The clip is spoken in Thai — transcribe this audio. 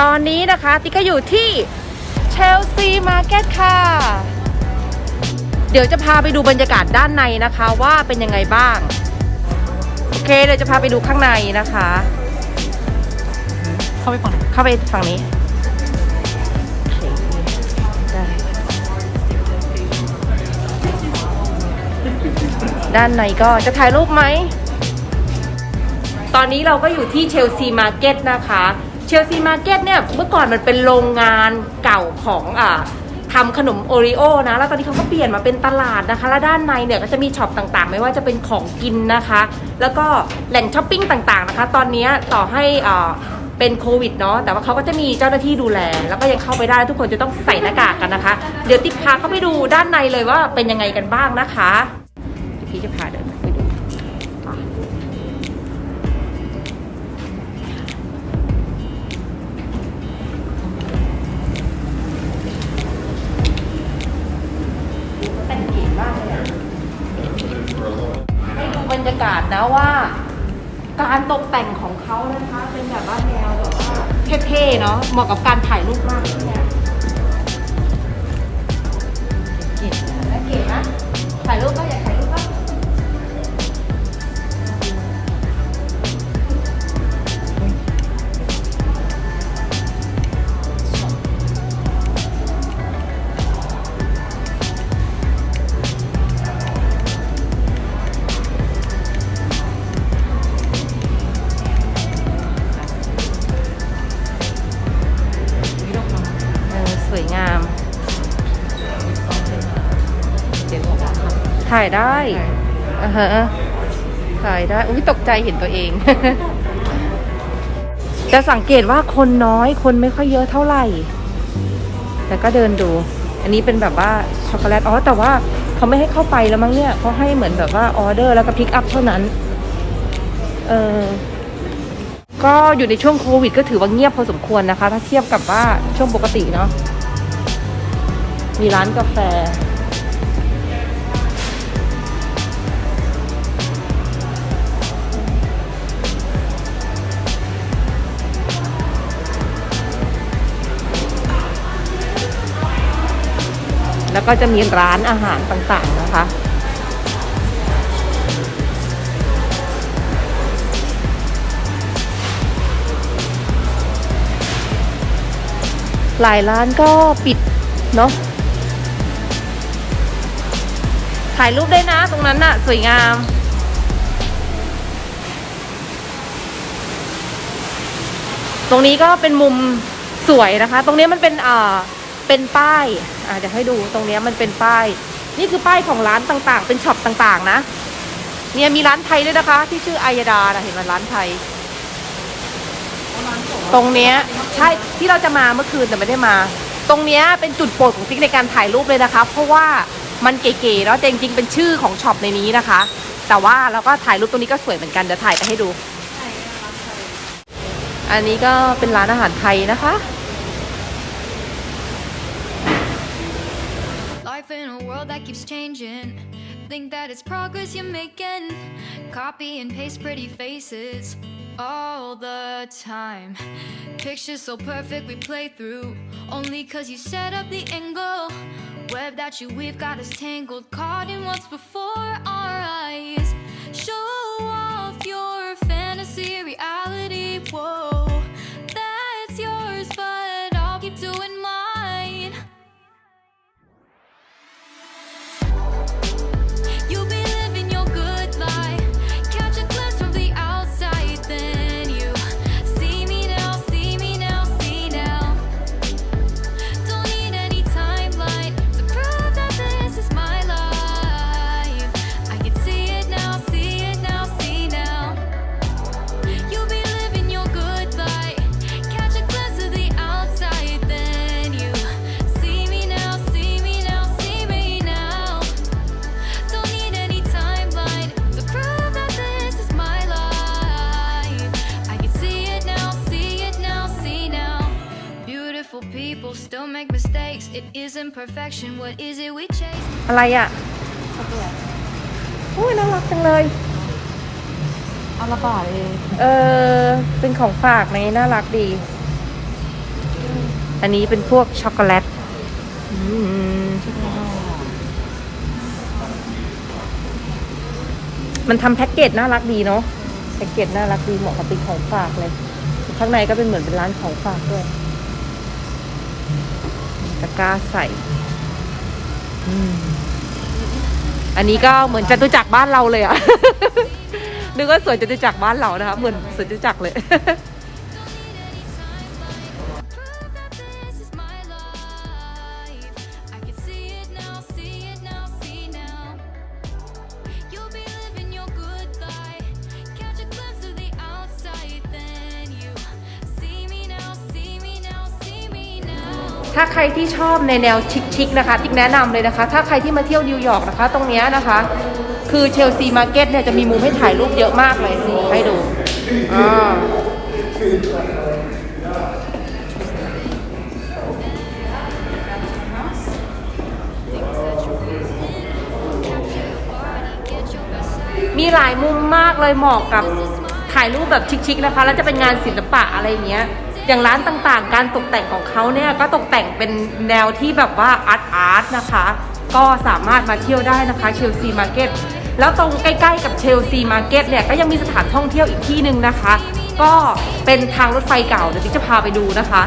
ตอนนี้นะคะติ๊กก็อยู่ที่เชลซีมาร์เก็ตค่ะ เดี๋ยวจะพาไปดูบรรยากาศด้านในนะคะว่าเป็นยังไงบ้าง โอเคเดี๋ยวจะพาไปดูข้างในนะคะ เข้าไปฝั่งไหนเข้าไปฝั่งนี้โอเคได้ด้านในก็จะถ่ายรูปไหม ตอนนี้เราก็อยู่ที่เชลซีมาร์เก็ตนะคะ เชลซีมาร์เก็ตเนี่ยเมื่อก่อนมันเป็นโรงงานเก่าของอ่าทำขนมโอริโอนะ แล้วตอนนี้เขาก็เปลี่ยนมาเป็นตลาดนะคะ แล้วด้านในเนี่ยก็จะมีช็อปต่างๆ ไม่ว่าจะเป็นของกินนะคะ แล้วก็แหล่งช้อปปิ้งต่างๆนะคะ ตอนนี้ต่อให้อ่าเป็นโควิดเนาะแต่ว่าเขาก็จะมีเจ้าหน้าที่ดูแล แล้วก็ยังเข้าไปได้ทุกคนจะต้องใส่หน้ากากกันนะคะ เดี๋ยวติ๊กพาเข้าไปดูด้านในเลยว่าเป็นยังไงกันบ้างนะคะพี่จะพาเดิน นะว่า การตกแต่งของเขานะคะ เป็นแบบว่าแนวแบบว่าเท่ๆเนาะเหมาะกับการถ่ายรูปมากเลยเนี่ย สวยงาม ถ่ายได้อ่าฮะถ่ายได้ อุ้ยตกใจเห็นตัวเอง จะสังเกตว่าคนน้อยคนไม่ค่อยเยอะเท่าไหร่ แต่ก็เดินดู อันนี้เป็นแบบว่าช็อกโกแลต อ๋อ แต่ว่าเขาไม่ให้เข้าไปแล้วมั้งเนี่ยเขาให้เหมือนแบบว่าออเดอร์แล้วก็พิกอัพเท่านั้น เออก็อยู่ในช่วงโควิดก็ถือว่าเงียบพอสมควรนะคะ ถ้าเทียบกับว่าช่วงปกติเนาะ มีร้านกาแฟ แล้วก็จะมีร้านอาหารต่างๆนะคะหลายร้านก็ปิดเนาะ ถ่ายรูปได้นะ ตรงนั้นน่ะ สวยงาม ตรงนี้ก็เป็นมุมสวยนะคะ ตรงนี้มันเป็นอ่าเป็นป้ายอ่าเดี๋ยวให้ดูตรงนี้มันเป็นป้าย นี่คือป้ายของร้านต่างๆ เป็นช็อปต่างๆ นะ เนี่ยมีร้านไทยด้วยนะคะ ที่ชื่ออายดานะเห็นไหมร้านไทย ตรงเนี้ยใช่ที่เราจะมาเมื่อคืนแต่ไม่ได้มา ตรงเนี้ยเป็นจุดโปรดของติ๊กในการถ่ายรูปเลยนะคะ เพราะว่า มันเก๋ๆเนาะแต่จริงๆเป็นชื่อของช็อปในนี้นะคะ แต่ว่าเราก็ถ่ายรูปตรงนี้ก็สวยเหมือนกันเดี๋ยวถ่ายไปให้ดู อันนี้ก็เป็นร้านอาหารไทยนะคะ Life in a world that keeps changing. Think that it's progress you're making. Copy and paste pretty faces all the time. Pictures so perfect we play through. Only cause you set up the angle. Web that you weave got us tangled. Caught in what's before our eyes. Show It isn't perfection. What is it we chase? อะไรอะอุ้ยน่ารักจังเลย เอาละบาทเองเออ เป็นของฝากในน่ารักดี อันนี้เป็นพวกช็อกโกแลตอืมมันทำแพ็กเกจน่ารักดีเนาะ แพ็กเกจน่ารักดีเหมาะกับเป็นของฝากเลย ข้างในก็เป็นเหมือนเป็นร้านของฝากด้วย ตะกร้าใส่อืมอันนี้ก็เหมือนจตุจักรบ้านเราเลยอะ นึกว่าสวนจตุจักรบ้านเรานะคะ เหมือนสวนจตุจักรเลย ถ้าใครที่ชอบในแนวชิคๆนะคะติ๊กแนะนำเลยนะคะ ถ้าใครที่มาเที่ยวนิวยอร์กนะคะ ตรงนี้นะคะ คือเชลซีมาร์เก็ตเนี่ยจะมีมุมให้ถ่ายรูปเยอะมากเลยสิให้ดูอ่ามีหลายมุมมากเลยเหมาะกับถ่ายรูปแบบชิคๆนะคะ แล้วจะเป็นงานศิลปะอะไรอย่างเงี้ย อย่างร้านต่างๆ การตกแต่งของเขาเนี่ยก็ตกแต่งเป็นแนวที่แบบว่าอาร์ตอาร์ตนะคะ ก็สามารถมาเที่ยวได้นะคะเชลซีมาร์เก็ตแล้วตรงใกล้ๆกับเชลซีมาร์เก็ตเนี่ยก็ยังมีสถานท่องเที่ยวอีกที่หนึ่งนะคะ ก็เป็นทางรถไฟเก่าเดี๋ยวจะพาไปดูนะคะ